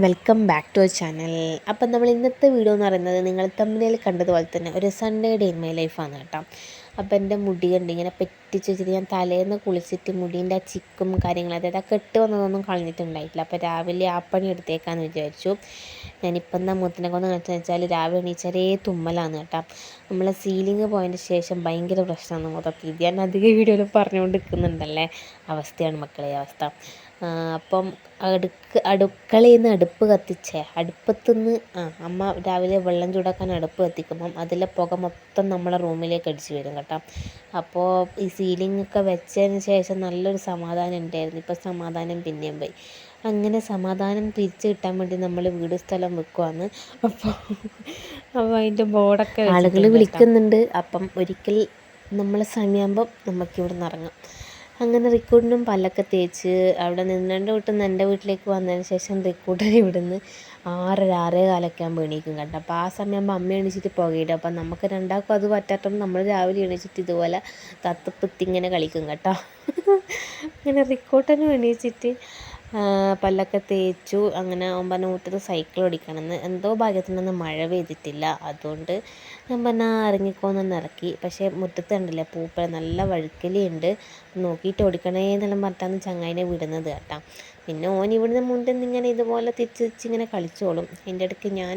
Welcome back to our channel അപ്പം നമ്മൾ ഇന്നത്തെ വീഡിയോ എന്ന് പറയുന്നത് നിങ്ങൾ തമ്മിൽ കണ്ടതുപോലെ തന്നെ ഒരു സൺഡേ ഡേ ഇൻ മൈ ലൈഫാണ് കേട്ടോ. അപ്പം എന്റെ മുടി കണ്ട് ഇങ്ങനെ പെറ്റിച്ച് വെച്ചിട്ട് ഞാൻ തലേന്ന് കുളിച്ചിട്ട് മുടീന്റെ ആ ചിക്കും കാര്യങ്ങളും അതായത് ആ കെട്ട് വന്നതൊന്നും കളഞ്ഞിട്ടുണ്ടായിട്ടില്ല. അപ്പോൾ രാവിലെ ആ പണി എടുത്തേക്കാന്ന് വിചാരിച്ചു. ഞാനിപ്പം എന്താ മുത്തിനെ കൊണ്ട് കാണിച്ചെന്ന് വെച്ചാൽ രാവിലെ എണീച്ചാലേ തുമ്മലാണ് കേട്ടോ. നമ്മളെ സീലിംഗ് പോയതിന് ശേഷം ഭയങ്കര പ്രശ്നമാണ് മുതൽ ഇത് ഞാൻ അധികം വീഡിയോയിൽ പറഞ്ഞുകൊണ്ട് നിൽക്കുന്നുണ്ടല്ലേ അവസ്ഥയാണ് മക്കളെ അവസ്ഥ. അപ്പം അടുക്ക് അടുക്കളയിൽ നിന്ന് അടുപ്പ് കത്തിച്ചേ. അടുപ്പത്തുനിന്ന് ആ അമ്മ രാവിലെ വെള്ളം ചൂടാക്കാൻ അടുപ്പ് കത്തിക്കുമ്പം അതിലെ പുക മൊത്തം നമ്മളെ റൂമിലേക്ക് അടിച്ച് വരും കേട്ടോ. അപ്പോൾ ഈ സീലിംഗ് ഒക്കെ വെച്ചതിന് ശേഷം നല്ലൊരു സമാധാനം ഉണ്ടായിരുന്നു. ഇപ്പം സമാധാനം പിന്നെയും പോയി. അങ്ങനെ സമാധാനം തിരിച്ചു കിട്ടാൻ വേണ്ടി നമ്മൾ വീട് സ്ഥലം വെക്കുവാന്ന്. അപ്പോൾ അപ്പോൾ അതിന്റെ ബോർഡൊക്കെ ആളുകൾ വിളിക്കുന്നുണ്ട്. അപ്പം ഒരിക്കൽ നമ്മൾ സമയമാകുമ്പം നമുക്കിവിടെ നിന്ന് ഇറങ്ങാം. അങ്ങനെ റിക്കൂട്ടിനും പല്ലൊക്കെ തേച്ച് അവിടെ നിന്നണ്ട് വീട്ടിൽ നിന്ന് എന്റെ വീട്ടിലേക്ക് വന്നതിന് ശേഷം റിക്കൂട്ടൻ ഇവിടുന്ന് ആറര ആറേ കാലൊക്കെ ആകുമ്പോൾ എണീക്കും കേട്ടോ. അപ്പോൾ ആ സമയമാകുമ്പോൾ അമ്മ എണീച്ചിട്ട് പുകയിടും. അപ്പം നമുക്ക് രണ്ടാൾക്കും അത് പറ്റാത്തോ നമ്മൾ രാവിലെ എണീച്ചിട്ട് ഇതുപോലെ തത്തപ്പത്തിങ്ങനെ കളിക്കും കേട്ടോ. അങ്ങനെ റിക്കൂട്ടനും എണീച്ചിട്ട് പല്ലൊക്കെ തേച്ചു അങ്ങനെ അവൻ പറഞ്ഞ സൈക്കിൾ ഓടിക്കണമെന്ന്. എന്തോ ഭാഗ്യത്തിനൊന്നും മഴ പെയ്തിട്ടില്ല. അതുകൊണ്ട് ഞാൻ പറഞ്ഞാൽ ഇറങ്ങിക്കോന്ന് ഇറക്കി. പക്ഷേ മുറ്റത്ത് കണ്ടില്ലേ പൂപ്പൽ നല്ല വഴുക്കലിയുണ്ട് നോക്കിയിട്ട് ഓടിക്കണേ എന്നെല്ലാം പറഞ്ഞിട്ടാണ് ചങ്ങായിനെ വിടുന്നത് കേട്ടോ. പിന്നെ ഓൻ ഇവിടുന്ന് മുണ്ടെന്ന് ഇങ്ങനെ ഇതുപോലെ തിരിച്ച് തിരിച്ച് ഇങ്ങനെ കളിച്ചോളും. എന്റെ ഇടയ്ക്ക് ഞാൻ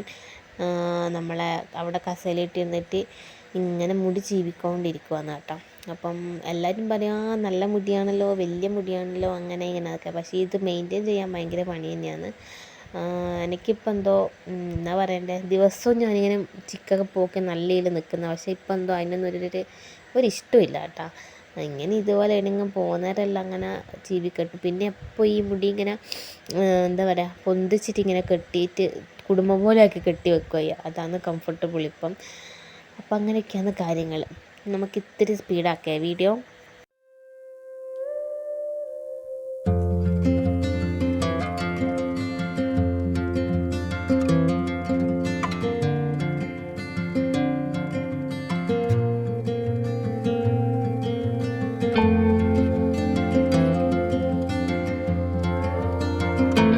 നമ്മളെ അവിടെ കസേലയിട്ടിരുന്നിട്ട് ഇങ്ങനെ മുടി ജീവിക്കൊണ്ടിരിക്കുവാന്ന് കേട്ടോ. അപ്പം എല്ലാവരും പറയും ആ നല്ല മുടിയാണല്ലോ വലിയ മുടിയാണല്ലോ അങ്ങനെ ഇങ്ങനെ ഒക്കെ പക്ഷേ ഇത് മെയിന്റെയിൻ ചെയ്യാൻ ഭയങ്കര പണി തന്നെയാണ്. എനിക്കിപ്പോൾ എന്തോ എന്നാ പറയണ്ടേ ദിവസവും ഞാനിങ്ങനെ ചിക്കൊക്കെ പോക്കി നല്ല രീതിയിൽ നിൽക്കുന്ന പക്ഷേ ഇപ്പം എന്തോ അതിനൊന്നും ഒരു ഒരു ഇഷ്ടമില്ല കേട്ടോ. ഇങ്ങനെ ഇതുപോലെ എവിടെയെങ്കിലും പോകുന്നവരെല്ലാം അങ്ങനെ ചീവിക്കെട്ടും പിന്നെ എപ്പോൾ ഈ മുടി ഇങ്ങനെ എന്താ പറയുക പൊന്തിച്ചിട്ട് ഇങ്ങനെ കെട്ടിയിട്ട് കുടുംബം പോലെ ആക്കി കെട്ടി വെക്കുക അതാണ് കംഫർട്ടബിൾ ഇപ്പം. അപ്പം അങ്ങനെയൊക്കെയാണ് കാര്യങ്ങൾ നമുക്ക് ഇത്തിരി സ്പീഡാക്കിയ വീഡിയോ. അങ്ങനെ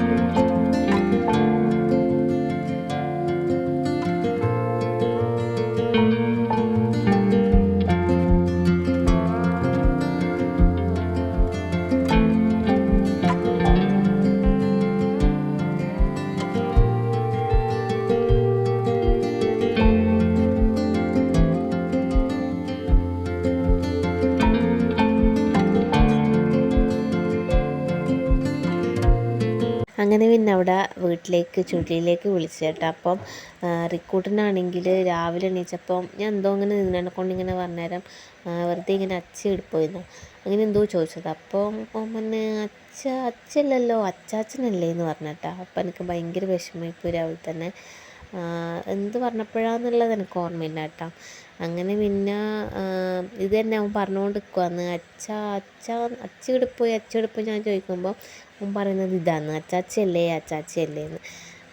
അവിടെ വീട്ടിലേക്ക് ചുള്ളിയിലേക്ക് വിളിച്ചു കേട്ടോ അപ്പം റിക്കൂട്ടനാണെങ്കിൽ രാവിലെ എണീച്ചപ്പം ഞാൻ എന്തോ ഇങ്ങനെ നിന്നെ കൊണ്ടിങ്ങനെ പറഞ്ഞേരം വെറുതെ ഇങ്ങനെ അച്ഛ എടുപ്പോയിരുന്നു. അങ്ങനെ എന്തോ ചോദിച്ചത്. അപ്പം പിന്നെ അച്ഛ അച്ഛല്ലല്ലോ അച്ചാച്ചനല്ലേ എന്ന് പറഞ്ഞിട്ടാ. അപ്പം എനിക്ക് ഭയങ്കര വിഷമമായിപ്പോയി രാവിലെ തന്നെ. എന്ത് പറഞ്ഞപ്പോഴാന്നുള്ളത് എനിക്ക് ഓർമ്മയില്ല കേട്ടോ. അങ്ങനെ പിന്നെ ഇത് തന്നെ അവൻ പറഞ്ഞുകൊണ്ട് നിൽക്കുവാന്ന് അച്ഛ അച്ഛ അച്ഛ ഇവിടെ പോയി? അച്ഛ ഇവിടെ പോയി? ഞാൻ ചോദിക്കുമ്പോൾ അവൻ പറയുന്നത് ഇതാണ് അച്ചാച്ചയല്ലേ അച്ചാച്ചയല്ലേ എന്ന്.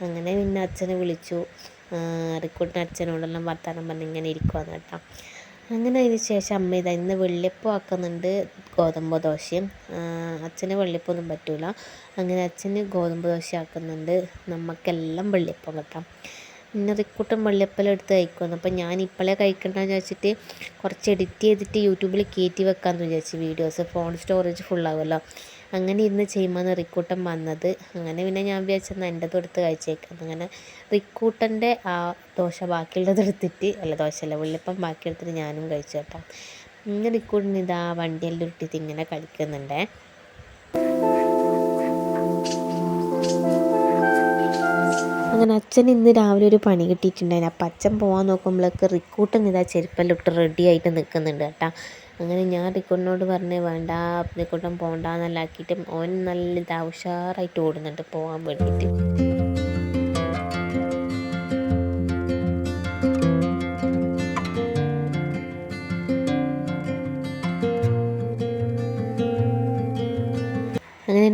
അങ്ങനെ പിന്നെ അച്ഛനെ വിളിച്ചു. റിക്കൂട്ടിന് അച്ഛനോടെല്ലാം വർത്താനം പറഞ്ഞ് ഇങ്ങനെ ഇരിക്കുവാന്ന് കേട്ടോ. അങ്ങനെ അതിന് ശേഷം അമ്മ ഇതാ ഇന്ന് വെള്ളിയപ്പം ആക്കുന്നുണ്ട് ഗോതമ്പ് ദോശയും. അച്ഛന് വെള്ളിപ്പൊന്നും പറ്റൂല. അങ്ങനെ അച്ഛന് ഗോതമ്പ് ദോശ ആക്കുന്നുണ്ട് നമുക്കെല്ലാം വെള്ളിയപ്പം കേട്ടോ. പിന്നെ റിക്കൂട്ടൻ വെള്ളിയപ്പം എടുത്ത് കഴിക്കുമെന്ന് അപ്പം ഞാൻ ഇപ്പോഴേ കഴിക്കണ്ടെന്ന് വെച്ചിട്ട് കുറച്ച് എഡിറ്റ് ചെയ്തിട്ട് യൂട്യൂബിൽ കയറ്റി വെക്കാമെന്ന് വിചാരിച്ചു വീഡിയോസ് ഫോൺ സ്റ്റോറേജ് ഫുള്ളാവുമല്ലോ അങ്ങനെ ഇരുന്ന് ചെയ്യുമ്പോൾ റിക്കൂട്ടൻ വന്നത്. അങ്ങനെ പിന്നെ ഞാൻ വിചാരിച്ചെന്നാൽ എന്റെ തൊടുത്ത് കഴിച്ചേക്കാം. അങ്ങനെ റിക്കൂട്ടന്റെ ആ ദോശ ബാക്കിയുള്ളത് എടുത്തിട്ട് അല്ല ദോശയല്ല വെള്ളിപ്പം ബാക്കി എടുത്തിട്ട് ഞാനും കഴിച്ചു കേട്ടോ. ഇങ്ങനെ റിക്കൂട്ടൻ ഇതാ വണ്ടിയെല്ലാം ഇട്ടിട്ട് ഇങ്ങനെ കളിക്കുന്നുണ്ടേ. അങ്ങനെ അച്ഛൻ ഇന്ന് രാവിലെ ഒരു പണി കിട്ടിയിട്ടുണ്ടായിരുന്നു. അപ്പം അച്ഛൻ പോകാൻ നോക്കുമ്പോഴേക്ക് റിക്കൂട്ടൻ ഇതാ ചെരുപ്പല്ലോട്ട് റെഡി ആയിട്ട് നിൽക്കുന്നുണ്ട് കേട്ടോ. അങ്ങനെ ഞാൻ റിക്കോട്ടിനോട് പറഞ്ഞ് വേണ്ട റിക്കോട്ടൻ പോകണ്ടെന്നെല്ലാം ആക്കിയിട്ട് ഓൻ നല്ല ഇതാ ഉഷാറായിട്ട് ഓടുന്നുണ്ട് പോകാൻ വേണ്ടിയിട്ട്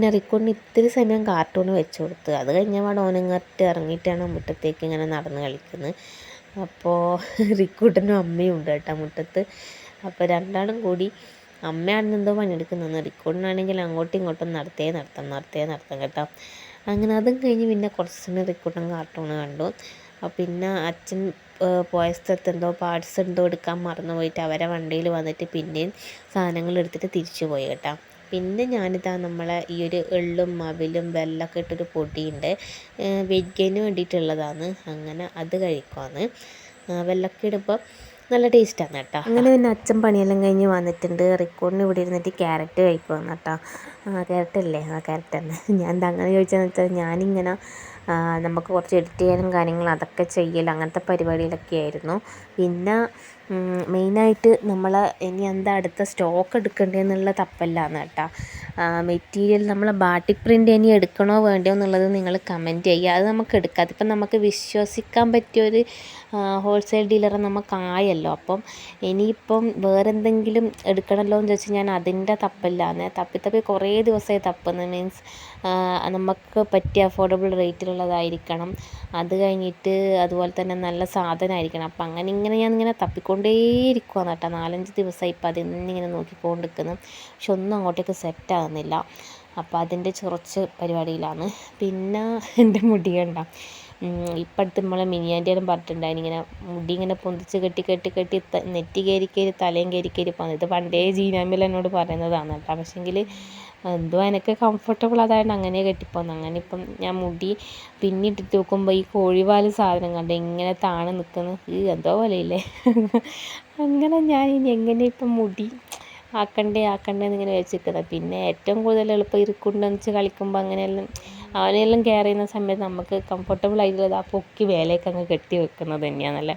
തന്നെ ഇത്തിരി സമയം കാർട്ടൂൺ വെച്ച് കൊടുത്ത്. അത് കഴിഞ്ഞപാട് ഓനങ്ങട്ട് ഇറങ്ങിയിട്ടാണ് മുറ്റത്തേക്ക് ഇങ്ങനെ നടന്ന് കളിക്കുന്നത് അപ്പോൾ റിക്കൂട്ടനും അമ്മയും ഉണ്ട് കേട്ടോ മുറ്റത്ത്. അപ്പോൾ രണ്ടാളും കൂടി അമ്മയാണെന്ന് എന്തോ പണിയെടുക്കുന്നത് റിക്കൂട്ടനാണെങ്കിൽ അങ്ങോട്ടും ഇങ്ങോട്ടും നടത്തേ നടത്താം നടത്തേ നടത്താം കേട്ടോ. അങ്ങനെ അതും കഴിഞ്ഞ് പിന്നെ കുറച്ച് സമയം റിക്കൂട്ടൻ കാർട്ടൂൺ കണ്ടു. പിന്നെ അച്ഛൻ പോയ സ്ഥലത്ത് എന്തോ പാർട്സ് എന്തോ എടുക്കാൻ മറന്നു പോയിട്ട് അവരെ വണ്ടിയിൽ വന്നിട്ട് പിന്നെയും സാധനങ്ങൾ എടുത്തിട്ട് തിരിച്ചു പോയി കേട്ടോ. പിന്നെ ഞാനിതാ നമ്മളെ ഈ ഒരു എള്ളും മവിലും വെല്ലമൊക്കെ ഇട്ടൊരു പൊടിയുണ്ട്. വെയിറ്റ് ഗെയിന് വേണ്ടിയിട്ടുള്ളതാണ്. അങ്ങനെ അത് കഴിക്കുവാണ് വെല്ലമൊക്കെ ഇടുമ്പോൾ നല്ല ടേസ്റ്റാണ് കേട്ടോ. അങ്ങനെ പിന്നെ അച്ഛൻ പണിയെല്ലാം കഴിഞ്ഞ് വന്നിട്ടുണ്ട്. റിക്കോർഡിന് ഇവിടെ ഇരുന്നിട്ട് ക്യാരറ്റ് കഴിക്കുവാണ് കേട്ടോ. ക്യാരറ്റ് അല്ലേ ആ ക്യാരറ്റ് തന്നെ ഞാൻ എന്താ അങ്ങനെ ചോദിച്ചതെന്ന് വെച്ചാൽ ഞാനിങ്ങനെ നമുക്ക് കുറച്ച് എഡിറ്റ് ചെയ്യാനും കാര്യങ്ങളും അതൊക്കെ ചെയ്യൽ അങ്ങനത്തെ പരിപാടിയിലൊക്കെ ആയിരുന്നു. പിന്നെ മെയിനായിട്ട് നമ്മൾ ഇനി എന്താ അടുത്ത സ്റ്റോക്ക് എടുക്കേണ്ടതെന്നുള്ള തപ്പല്ലാന്ന് കേട്ടോ. മെറ്റീരിയൽ നമ്മൾ ബാട്ടിക് പ്രിന്റ് ഇനി എടുക്കണോ വേണ്ടോ എന്നുള്ളത് നിങ്ങൾ കമന്റ് ചെയ്യുക. അത് നമുക്ക് എടുക്കാം. അതിപ്പം നമുക്ക് വിശ്വസിക്കാൻ പറ്റിയ ഒരു ഹോൾസെയിൽ ഡീലറെ നമുക്കായല്ലോ. അപ്പം ഇനിയിപ്പം വേറെന്തെങ്കിലും എടുക്കണമല്ലോ എന്ന് ചോദിച്ചാൽ ഞാൻ അതിന്റെ തപ്പല്ലാന്ന്. തപ്പി തപ്പി കുറേ ദിവസമായി തപ്പുന്നത് മീൻസ് നമുക്ക് പറ്റിയ അഫോർഡബിൾ റേറ്റിലുള്ളതായിരിക്കണം അത് കഴിഞ്ഞിട്ട് അതുപോലെ തന്നെ നല്ല സാധനമായിരിക്കണം അപ്പം അങ്ങനെ ഇങ്ങനെ ഞാൻ ഇങ്ങനെ തപ്പിക്കൊണ്ടേ തപ്പിക്കൊണ്ടേയിരിക്കുവാണ് കേട്ടോ. നാലഞ്ച് ദിവസമായി ഇപ്പം അതെന്നിങ്ങനെ നോക്കിക്കൊണ്ട് നിൽക്കുന്നു പക്ഷെ ഒന്നും അങ്ങോട്ടേക്ക് സെറ്റ് ആകുന്നില്ല അപ്പം അതിന്റെ കുറച്ച് പരിപാടിയിലാണ്. പിന്നെ എന്റെ മുടി കണ്ട? ഇപ്പം അടുത്ത് നമ്മളെ മിനിയാന്റെയും പറഞ്ഞിട്ടുണ്ടായിരുന്നു ഇങ്ങനെ മുടി ഇങ്ങനെ പൊന്തിച്ച് കെട്ടി കെട്ടി കെട്ടി നെറ്റി കയറി കയറി തലയും കയറി കയറി പോകുന്നത് ഇത് പണ്ടേ ജീനാമിൽ എന്നോട് പറയുന്നതാണ് കേട്ടോ. പക്ഷേങ്കിൽ എന്തോ എനിക്ക് കംഫർട്ടബിൾ അതായത് അങ്ങനെ കെട്ടിപ്പോന്ന്. അങ്ങനെ ഇപ്പം ഞാൻ മുടി പിന്നിട്ടിട്ട് നോക്കുമ്പോൾ ഈ കോഴിവാൽ സാധനം കണ്ട്? ഇങ്ങനെ താണു നിൽക്കുന്നു ഈ എന്തോ പോലെയില്ലേ? അങ്ങനെ ഞാൻ ഇനി എങ്ങനെ ഇപ്പം മുടി ആക്കണ്ടേ ആക്കണ്ടേ എന്നിങ്ങനെ വെച്ചിരിക്കുന്നത് പിന്നെ ഏറ്റവും കൂടുതൽ എളുപ്പം ഇരിക്കുണ്ടെന്ന് വെച്ച് കളിക്കുമ്പോൾ അങ്ങനെയെല്ലാം അവനെല്ലാം കെയർ ചെയ്യുന്ന സമയത്ത് നമുക്ക് കംഫർട്ടബിൾ ആയിട്ടുള്ളത് ആ പൊക്കി വേലയൊക്കെ അങ്ങ് കെട്ടി വെക്കുന്നത് തന്നെയാണല്ലേ?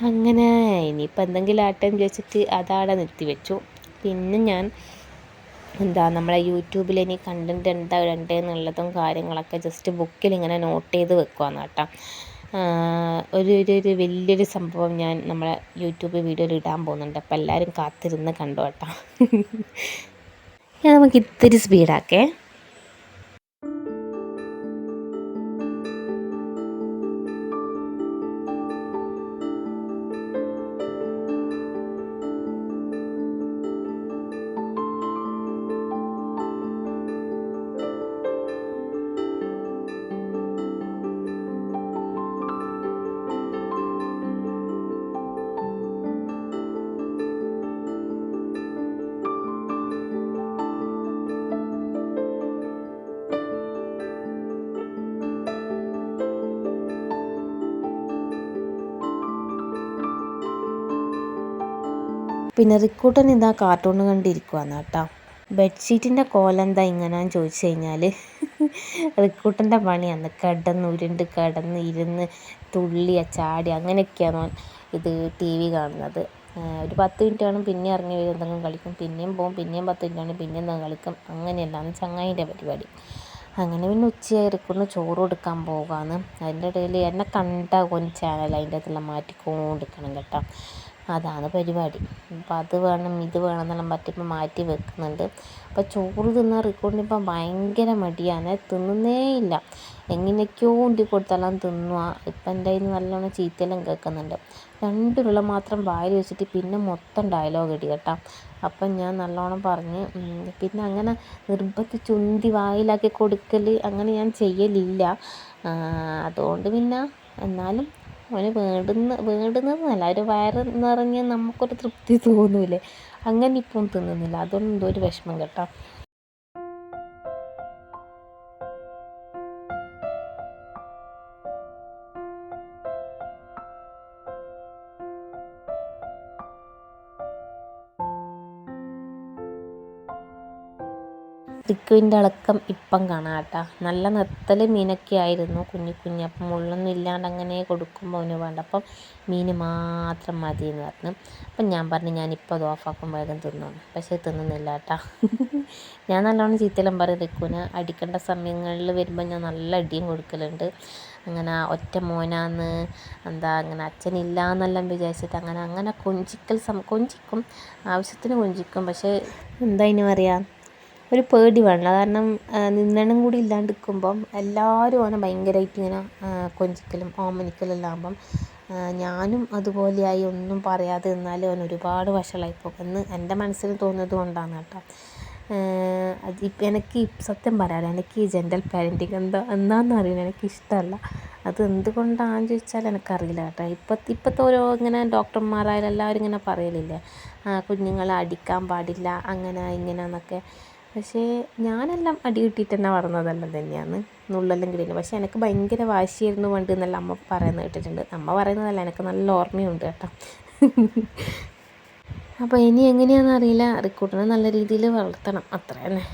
അങ്ങനെ ഇനിയിപ്പോൾ എന്തെങ്കിലും ആട്ടെ എന്ന് വെച്ചിട്ട് അതവിടെ നിർത്തി വെച്ചു. പിന്നെ ഞാൻ എന്താ നമ്മളെ യൂട്യൂബിൽ ഇനി കണ്ടന്റ് എന്താ ഇടണ്ടേ എന്നുള്ളതും കാര്യങ്ങളൊക്കെ ജസ്റ്റ് ബുക്കിൽ ഇങ്ങനെ നോട്ട് ചെയ്ത് വെക്കുവാണ് കേട്ടോ. ഒരു ഒരു ഒരു വലിയൊരു സംഭവം ഞാൻ നമ്മളെ യൂട്യൂബിൽ വീഡിയോയിൽ ഇടാൻ പോകുന്നുണ്ട്. അപ്പോൾ എല്ലാവരും കാത്തിരുന്ന് കണ്ടു കേട്ടോ. നമുക്ക് ഇത്തിരി സ്പീഡാക്കേ പിന്നെ റിക്കൂട്ടൻ ഇതാ കാർട്ടൂൺ കണ്ടിരിക്കുവാന്ന് കേട്ടോ ബെഡ്ഷീറ്റിന്റെ കോലെന്താ ഇങ്ങനെയാന്ന് ചോദിച്ചു കഴിഞ്ഞാൽ റിക്കൂട്ടന്റെ പണിയാണ് കിടന്ന് ഉരുണ്ട് കിടന്ന് ഇരുന്ന് തുള്ളിയ ചാടി അങ്ങനെയൊക്കെയാണ് ഇത് ടി വി കാണുന്നത്. ഒരു പത്ത് മിനിറ്റ് ആണ് പിന്നെ ഇറങ്ങി വരും എന്തെങ്കിലും കളിക്കും. പിന്നെയും പോകും പിന്നെയും പത്ത് മിനിറ്റ് ആണ് പിന്നെ എന്തെങ്കിലും കളിക്കും. അങ്ങനെയല്ലാന്ന് ചങ്ങായിന്റെ പരിപാടി. അങ്ങനെ പിന്നെ ഉച്ചയായി റിക്കൂട്ടിന് ചോറ് കൊടുക്കാൻ പോകാമെന്ന് അതിന്റെ ഇടയിൽ എന്നെ കണ്ട ഒരു ചാനൽ അതിന്റെ അകത്തുള്ള മാറ്റിക്കൊണ്ടിരിക്കണം കേട്ടോ. അതാണ് പരിപാടി. അപ്പം അത് വേണം ഇത് വേണം എന്നെല്ലാം പറഞ്ഞിട്ട് മാറ്റി വെക്കുന്നുണ്ട്. അപ്പോൾ ചോറ് തിന്നാൻ റിക്കോർഡിനിപ്പം ഭയങ്കര മടിയാണ്. തിന്നുന്നേ ഇല്ല. എങ്ങനെയൊക്കെയോ ഉണ്ടി കൊടുത്താലും തിന്നുക ഇപ്പം എന്റെ കയ്യിൽ നിന്ന് നല്ലോണം ചീത്തയെല്ലാം കേൾക്കുന്നുണ്ട്. രണ്ട് മാത്രം വായിൽ വെച്ചിട്ട് പിന്നെ മൊത്തം ഡയലോഗ് ഇടി കേട്ടോ. അപ്പം ഞാൻ നല്ലോണം പറഞ്ഞ് പിന്നെ അങ്ങനെ നിർബന്ധിച്ച് ഉന്തി വായിലാക്കി കൊടുക്കൽ അങ്ങനെ ഞാൻ ചെയ്യലില്ല. അതുകൊണ്ട് പിന്നെ എന്നാലും അവന് വേണ്ടുന്ന വേണ്ടുന്നതല്ല ഒരു വയറ് നിറഞ്ഞ് നമുക്കൊരു തൃപ്തി തോന്നൂലേ. അങ്ങനെ ഇപ്പം തിന്നുന്നില്ല. അതൊന്നും എന്തോ ഒരു വിഷമം കേട്ടോ. ടിക്കുവിന്റെ ഇളക്കം ഇപ്പം കാണാം കേട്ടോ നല്ല നിർത്തൽ മീനൊക്കെ ആയിരുന്നു കുഞ്ഞു അപ്പം മുള്ളൊന്നും ഇല്ലാണ്ട് അങ്ങനെ കൊടുക്കുമ്പോൾ അവന് വേണ്ട. അപ്പം മീൻ മാത്രം മതി എന്ന് പറഞ്ഞു. അപ്പം ഞാൻ പറഞ്ഞു ഞാനിപ്പോൾ അത് ഓഫാക്കും വേഗം തിന്നു പക്ഷേ തിന്നുന്നില്ല കേട്ടോ ഞാൻ നല്ലോണം ചീത്തലം പറയും ടിക്കുവിന് അടിക്കേണ്ട സമയങ്ങളിൽ വരുമ്പോൾ ഞാൻ നല്ല അടിയും കൊടുക്കലുണ്ട്. അങ്ങനെ ഒറ്റ മോനാന്ന് എന്താ അങ്ങനെ അച്ഛനില്ല എന്നെല്ലാം വിചാരിച്ചിട്ട് അങ്ങനെ അങ്ങനെ കൊഞ്ചിക്കൽ സം കൊഞ്ചിക്കും. ആവശ്യത്തിന് കൊഞ്ചിക്കും. പക്ഷേ എന്താ ഇനി പറയാ? ഒരു പേടി വേണം കാരണം നിന്നണം കൂടി ഇല്ലാണ്ട് നിൽക്കുമ്പം എല്ലാവരും അവനെ ഭയങ്കരമായിട്ട് ഇങ്ങനെ കൊഞ്ചിക്കലും ഓമനിക്കലും എല്ലാം ആകുമ്പം ഞാനും അതുപോലെയായി ഒന്നും പറയാതെ നിന്നാൽ അവൻ ഒരുപാട് വഷളായിപ്പോകും എന്ന് എന്റെ മനസ്സിൽ തോന്നുന്നത് കൊണ്ടാണ് കേട്ടോ. അത് ഇപ്പം എനിക്ക് സത്യം പറയാലോ എനിക്ക് ഈ ജെന്റൽ പാരന്റിങ് എന്താ എന്താണെന്ന് അറിയില്ല. എനിക്ക് ഇഷ്ടമല്ല. അത് എന്തുകൊണ്ടാണെന്ന് ചോദിച്ചാൽ എനിക്കറിയില്ല കേട്ടോ. ഇപ്പം ഇപ്പോഴത്തെ ഓരോ ഇങ്ങനെ ഡോക്ടർമാരായാലും എല്ലാവരും ഇങ്ങനെ പറയലില്ലേ കുഞ്ഞുങ്ങളെ അടിക്കാൻ പാടില്ല അങ്ങനെ ഇങ്ങനെ എന്നൊക്കെ. പക്ഷേ ഞാനെല്ലാം അടി കിട്ടിയിട്ട് തന്നെ വളർന്നതെല്ലാം തന്നെയാണ്. നുള്ളെല്ലാം കിട്ടിയില്ല പക്ഷേ എനിക്ക് ഭയങ്കര വാശിയായിരുന്നു പണ്ട് എന്നല്ല അമ്മ പറയുന്നത് കേട്ടിട്ടുണ്ട്. അമ്മ പറയുന്നതല്ല എനിക്ക് നല്ല ഓർമ്മയുണ്ട് കേട്ടോ. അപ്പോൾ ഇനി എങ്ങനെയാണെന്ന് അറിയില്ല റിക്രൂട്ടിനെ നല്ല രീതിയിൽ വളർത്തണം. അത്ര തന്നെ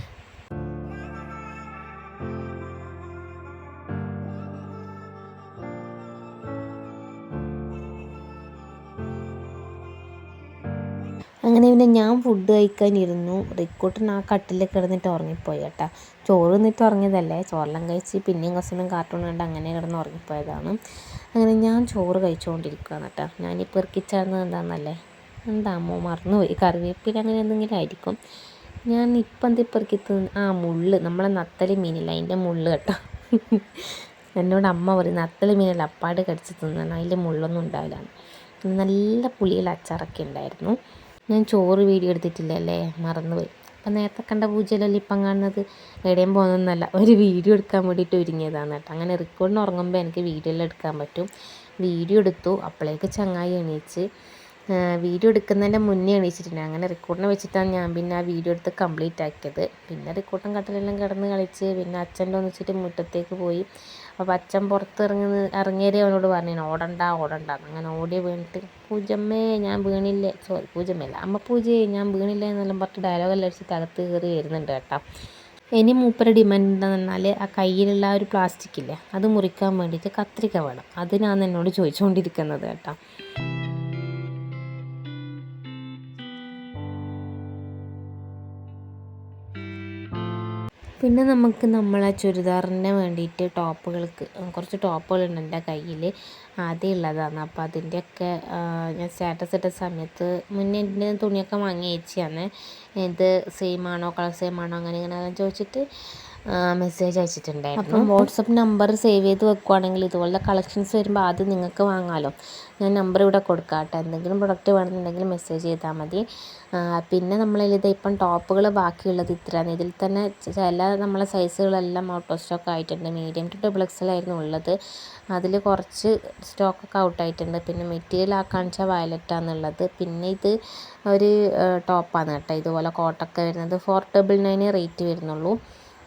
അങ്ങനെ പിന്നെ ഞാൻ ഫുഡ് കഴിക്കാനിരുന്നു. റിക്കോട്ടൻ ആ കട്ടിലിൽ കിടന്നിട്ട് ഉറങ്ങിപ്പോയി കേട്ടോ. ചോറ് നിന്നിട്ട് ഉറങ്ങിയതല്ലേ? ചോറെല്ലാം കഴിച്ച് പിന്നെയും കസിനും കാർട്ടൂൺ കണ്ട് അങ്ങനെ കിടന്ന് ഉറങ്ങിപ്പോയതാണ്. അങ്ങനെ ഞാൻ ചോറ് കഴിച്ചുകൊണ്ടിരിക്കുകയാണ് കേട്ടോ. ഞാനിപ്പോൾ ഇറക്കിച്ചേർന്നത് എന്താണെന്നല്ലേ എന്താ അമ്മ മറന്നുപോയി. കറിവേപ്പില അങ്ങനെ എന്തെങ്കിലും ആയിരിക്കും. ഞാൻ ഇപ്പം എന്താ ഇപ്പം പെറുക്കി ആ മുള്ള്. നമ്മളെ നത്തലി മീനില്ല? അതിന്റെ മുള്ള് കേട്ടോ. എന്നോട് അമ്മ പറയും നത്തലി മീനല്ല അപ്പാട് കടിച്ച് തിന്നണം. അതിന്റെ മുള്ളൊന്നും ഉണ്ടാവില്ല. നല്ല പുളിയിൽ അച്ചാറൊക്കെ ഉണ്ടായിരുന്നു. ഞാൻ ചോറ് വീഡിയോ എടുത്തിട്ടില്ല അല്ലേ? മറന്നുപോയി. അപ്പം നേരത്തെ കണ്ട പൂജയിലല്ലേ ഇപ്പം കാണുന്നത്? എവിടെയും പോകുന്നൊന്നല്ല. ഒരു വീഡിയോ എടുക്കാൻ വേണ്ടിയിട്ട് ഒരുങ്ങിയതാണ് കേട്ടോ. അങ്ങനെ റെക്കോർഡിന് ഉറങ്ങുമ്പോൾ എനിക്ക് വീഡിയോ എല്ലാം എടുക്കാൻ പറ്റും. വീഡിയോ എടുത്തു. അപ്പോഴേക്ക് ചങ്ങായി എണീച്ച് വീഡിയോ എടുക്കുന്നതിന്റെ മുന്നേ എണീച്ചിട്ടുണ്ട്. അങ്ങനെ റെക്കോർഡിനെ വെച്ചിട്ടാണ് ഞാൻ പിന്നെ ആ വീഡിയോ എടുത്ത് കംപ്ലീറ്റ് ആക്കിയത്. പിന്നെ റെക്കോർഡും കട്ടലെല്ലാം കിടന്ന് കളിച്ച് പിന്നെ അച്ഛന്റെ ഒന്നിച്ചിട്ട് മുറ്റത്തേക്ക് പോയി. അപ്പോൾ അച്ഛൻ പുറത്ത് ഇറങ്ങുന്ന ഇറങ്ങിയതേ അവനോട് പറഞ്ഞു ഓടണ്ട ഓടണ്ട. അങ്ങനെ ഓടി വീണിട്ട് പൂജമ്മേ ഞാൻ വീണില്ലേ? സോറി പൂജമ്മയല്ല അമ്മ പൂജയെ ഞാൻ വീണില്ലേ എന്നെല്ലാം പറഞ്ഞിട്ട് ഡയലോഗെല്ലാം വെച്ച് തകത്ത് കയറി വരുന്നുണ്ട് കേട്ടോ. ഇനി മൂപ്പര ഡിമാൻഡ് എന്താണെന്ന് പറഞ്ഞാൽ ആ കയ്യിലുള്ള ഒരു പ്ലാസ്റ്റിക് ഇല്ലേ അത് മുറിക്കാൻ വേണ്ടിയിട്ട് കത്രിക വേണം. അതിനാണ് എന്നോട് ചോദിച്ചുകൊണ്ടിരിക്കുന്നത് കേട്ടോ. പിന്നെ നമുക്ക് നമ്മളെ ചുരിദാറിന് വേണ്ടിയിട്ട് ടോപ്പുകൾക്ക് കുറച്ച് ടോപ്പുകളുണ്ട് എന്റെ കയ്യിൽ ആദ്യം ഉള്ളതാണ്. അപ്പോൾ അതിന്റെയൊക്കെ ഞാൻ സ്റ്റാറ്റസ് ഇട്ട സമയത്ത് മുന്നേ എന്റെ തുണിയൊക്കെ വാങ്ങി ഇത് സെയിം ആണോ കളർ സെയിം ആണോ അങ്ങനെ ഇങ്ങനെ ചോദിച്ചിട്ട് മെസ്സേജ് അയച്ചിട്ടുണ്ടായിരുന്നു. അപ്പം വാട്സപ്പ് നമ്പർ സേവ് ചെയ്ത് വെക്കുവാണെങ്കിൽ ഇതുപോലത്തെ കളക്ഷൻസ് വരുമ്പോൾ ആദ്യം നിങ്ങൾക്ക് വാങ്ങാമല്ലോ ഞാൻ നമ്പർ ഇവിടെ കൊടുക്കാം കേട്ടോ എന്തെങ്കിലും പ്രൊഡക്റ്റ് വേണമെന്നുണ്ടെങ്കിൽ മെസ്സേജ് ചെയ്താൽ മതി. പിന്നെ നമ്മളിൽ ഇപ്പം ടോപ്പുകൾ ബാക്കിയുള്ളത് ഇത്രയാണ്. ഇതിൽ തന്നെ ചില നമ്മളെ സൈസുകളെല്ലാം ഔട്ട് ഓഫ് സ്റ്റോക്ക് ആയിട്ടുണ്ട് മീഡിയം ടു ഡബിൾ എക്സൽ ഉള്ളത്. അതിൽ കുറച്ച് സ്റ്റോക്കൊക്കെ ഔട്ട് ആയിട്ടുണ്ട്. പിന്നെ മെറ്റീരിയൽ ആക്കാന്ന് വെച്ചാൽ വയലറ്റാന്നുള്ളത് പിന്നെ ഇത് ഒരു ടോപ്പാണ് കേട്ടോ. ഇതുപോലെ കോട്ടൊക്കെ വരുന്നത്. ഫോർ ഡബിൾ നയൻ റേറ്റ് വരുന്നുള്ളൂ.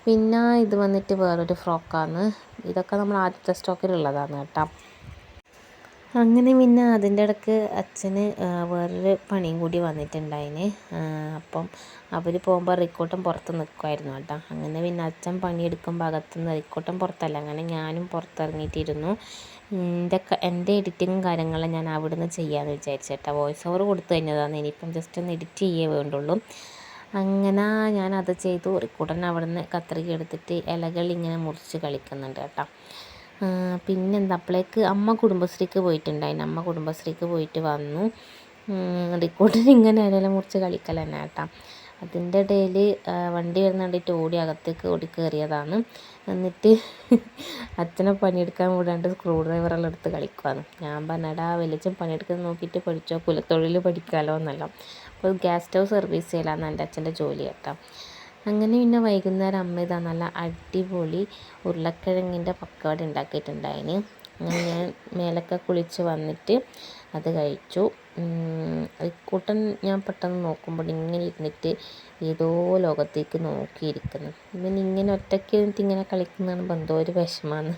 പിന്നെ ഇത് വന്നിട്ട് വേറൊരു ഫ്രോക്കാണ്. ഇതൊക്കെ നമ്മൾ ആദ്യത്തെ സ്റ്റോക്കിലുള്ളതാണ് കേട്ടോ. അങ്ങനെ പിന്നെ അതിന്റെ ഇടയ്ക്ക് അച്ഛന് വേറൊരു പണിയും കൂടി വന്നിട്ടുണ്ടായിന്. അപ്പം അവർ പോകുമ്പോൾ റിക്കോട്ടം പുറത്ത് നിൽക്കുമായിരുന്നു കേട്ടോ. അങ്ങനെ പിന്നെ അച്ഛൻ പണിയെടുക്കുമ്പോൾ അകത്തുനിന്ന് റിക്കോട്ടം പുറത്തല്ല. അങ്ങനെ ഞാനും പുറത്തിറങ്ങിയിട്ടിരുന്നു. എന്റെ എന്റെ എഡിറ്റിങ്ങും കാര്യങ്ങളും ഞാൻ അവിടുന്ന് ചെയ്യാമെന്ന് വിചാരിച്ചേട്ടാ വോയിസ് ഓവർ കൊടുത്തു കഴിഞ്ഞതാണ്. ഇനിയിപ്പം ജസ്റ്റ് ഒന്ന് എഡിറ്റ് ചെയ്യേ വേണ്ടുള്ളൂ. അങ്ങനെ ഞാനത് ചെയ്തു. റിക്കൂട്ടൻ അവിടെ നിന്ന് കത്രിക എടുത്തിട്ട് ഇലകൾ ഇങ്ങനെ മുറിച്ച് കളിക്കുന്നുണ്ട് കേട്ടോ. പിന്നെന്താ അപ്പോഴേക്ക് അമ്മ കുടുംബശ്രീക്ക് പോയിട്ടുണ്ടായിരുന്നു അമ്മ കുടുംബശ്രീക്ക് പോയിട്ട് വന്നു. റിക്കൂട്ടൻ ഇങ്ങനെ ഇലയെല്ലാം മുറിച്ച് കളിക്കൽ തന്നെ കേട്ടോ. അതിന്റെ ഇടയിൽ വണ്ടി വരുന്ന കണ്ടിട്ട് ഓടി അകത്തേക്ക് ഓടി കയറിയതാണ്. എന്നിട്ട് അച്ഛനെ പണിയെടുക്കാൻ വിടാണ്ട് സ്ക്രൂ ഡ്രൈവറെല്ലാം എടുത്ത് കളിക്കുവാണ്. ഞാൻ പറഞ്ഞടാ വലിയച്ഛൻ പണിയെടുക്കുന്നത് നോക്കിയിട്ട് പഠിച്ചോ? കുലത്തൊഴിൽ പഠിക്കാമല്ലോ എന്നല്ല. അപ്പോൾ ഗ്യാസ് സ്റ്റൗ സർവീസ് ചെയ്യലാണ് എന്റെ അച്ഛന്റെ ജോലി കേട്ടോ. അങ്ങനെ പിന്നെ വൈകുന്നേരം അമ്മ ഇതാ നല്ല അടിപൊളി ഉരുളക്കിഴങ്ങിന്റെ പക്കവട ഉണ്ടാക്കിയിട്ടുണ്ടായിന്. അങ്ങനെ ഞാൻ മേലൊക്കെ കുളിച്ച് വന്നിട്ട് അത് കഴിച്ചു. ഇക്കൂട്ടൻ ഞാൻ പെട്ടെന്ന് നോക്കുമ്പോൾ ഇങ്ങനെ ഇരുന്നിട്ട് ഏതോ ലോകത്തേക്ക് നോക്കിയിരിക്കുന്നു. പിന്നെ ഇങ്ങനെ ഒറ്റയ്ക്ക് ഇരുന്നിട്ട് ഇങ്ങനെ കളിക്കുന്നതാണ് എന്തോ ഒരു വിഷമമാണ്.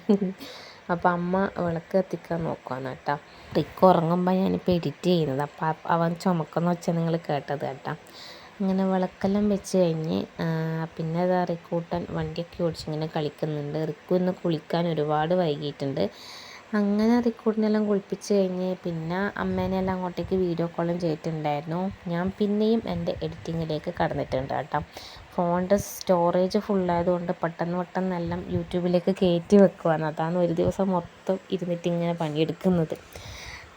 അപ്പോൾ അമ്മ വിളക്ക് കത്തിക്കാൻ നോക്കുവാണ് കേട്ടോ. റിക്ക് ഉറങ്ങുമ്പോൾ ഞാനിപ്പോൾ എഡിറ്റ് ചെയ്യുന്നത്. അപ്പോൾ അവൻ ചുമക്കുന്ന വെച്ചാൽ നിങ്ങൾ കേട്ടത് കേട്ടോ. അങ്ങനെ വിളക്കെല്ലാം വെച്ച് കഴിഞ്ഞ് പിന്നെ അതാ റിക്കൂട്ടൻ വണ്ടിയൊക്കെ ഓടിച്ചിങ്ങനെ കളിക്കുന്നുണ്ട്. റിക്കു ഇന്ന് കുളിക്കാൻ ഒരുപാട് വൈകിയിട്ടുണ്ട്. അങ്ങനെ റിക്കൂട്ടിനെല്ലാം കുളിപ്പിച്ച് കഴിഞ്ഞ് പിന്നെ അമ്മേനെല്ലാം അങ്ങോട്ടേക്ക് വീഡിയോ കോളും ചെയ്തിട്ടുണ്ടായിരുന്നു. ഞാൻ പിന്നെയും എന്റെ എഡിറ്റിങ്ങിലേക്ക് കടന്നിട്ടുണ്ട് കേട്ടോ. ഫോണിന്റെ സ്റ്റോറേജ് ഫുള്ളായതുകൊണ്ട് പെട്ടെന്ന് എല്ലാം യൂട്യൂബിലേക്ക് കയറ്റി വെക്കുവാണ്. അതാണ് ഒരു ദിവസം മൊത്തം ഇരുന്നിട്ട് ഇങ്ങനെ പണിയെടുക്കുന്നത്.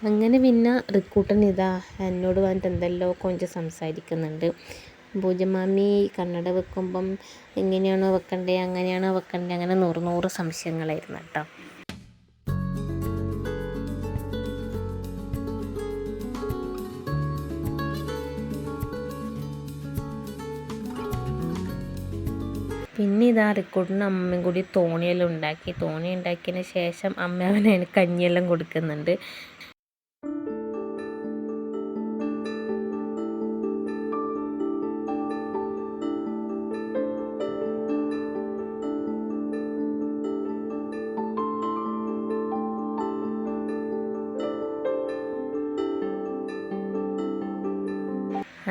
അങ്ങനെ പിന്നെ റിക്കൂട്ടൻ ഇതാ എന്നോട് വന്നിട്ട് എന്തെല്ലോ കൊഞ്ച് സംസാരിക്കുന്നുണ്ട്. പൂജമാമി കണ്ണട വെക്കുമ്പം എങ്ങനെയാണോ വെക്കണ്ടേ അങ്ങനെയാണോ വെക്കണ്ടേ അങ്ങനെ നൂറ് നൂറ് സംശയങ്ങളായിരുന്നു കേട്ടോ. ഇതാ റിക്കോർഡിന് അമ്മയും കൂടി തോണിയെല്ലാം ഉണ്ടാക്കി. തോണി ഉണ്ടാക്കിയതിന് ശേഷം അമ്മ അവനെ കഞ്ഞിയെല്ലാം കൊടുക്കുന്നുണ്ട്.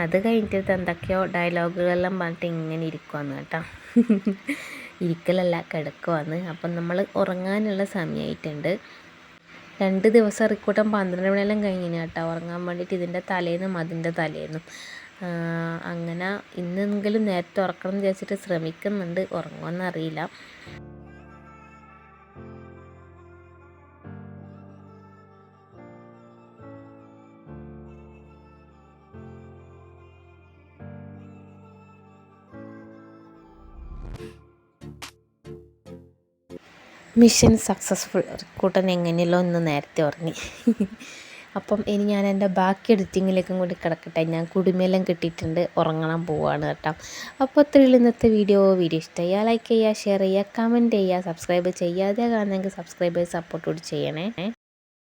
അത് കഴിഞ്ഞിട്ട് എന്തൊക്കെയോ ഡയലോഗുകളെല്ലാം പറഞ്ഞിട്ട് ഇങ്ങനെ ഇരിക്കുവാന്ന് കേട്ടോ. ഇരിക്കലല്ല കിടക്കുവാന്ന്. അപ്പം നമ്മൾ ഉറങ്ങാനുള്ള സമയമായിട്ടുണ്ട് രണ്ട് ദിവസം റിക്കൂട്ടം പന്ത്രണ്ട് മണിയെല്ലാം കഴിഞ്ഞിന് കേട്ടോ. ഉറങ്ങാൻ വേണ്ടിയിട്ട് ഇതിന്റെ തലേന്നും അതിന്റെ തലേന്നും. അങ്ങനെ ഇന്നെങ്കിലും നേരത്തെ ഉറക്കണം എന്ന് വിചാരിച്ചിട്ട് ശ്രമിക്കുന്നുണ്ട്. ഉറങ്ങുമെന്നറിയില്ല മിഷൻ സക്സസ്ഫുൾ. കൂട്ടൻ എങ്ങനെയല്ലോ ഒന്ന് നേരത്തെ ഉറങ്ങി. അപ്പം ഇനി ഞാൻ എന്റെ ബാക്കി എഡിറ്റിങ്ങിലേക്കും കൂടി കിടക്കട്ടെ. ഞാൻ കുടുമയെല്ലാം കിട്ടിയിട്ടുണ്ട്. ഉറങ്ങണം പോവാണ് കേട്ടോ. അപ്പോൾ അത്രയും ഇന്നത്തെ വീഡിയോ. വീഡിയോ ഇഷ്ടമായ ലൈക്ക് ചെയ്യുക ഷെയർ ചെയ്യുക കമന്റ് ചെയ്യുക സബ്സ്ക്രൈബ് ചെയ്യാതെ കാണുന്നെങ്കിൽ സബ്സ്ക്രൈബ് സപ്പോർട്ട് കൂടി ചെയ്യണേ.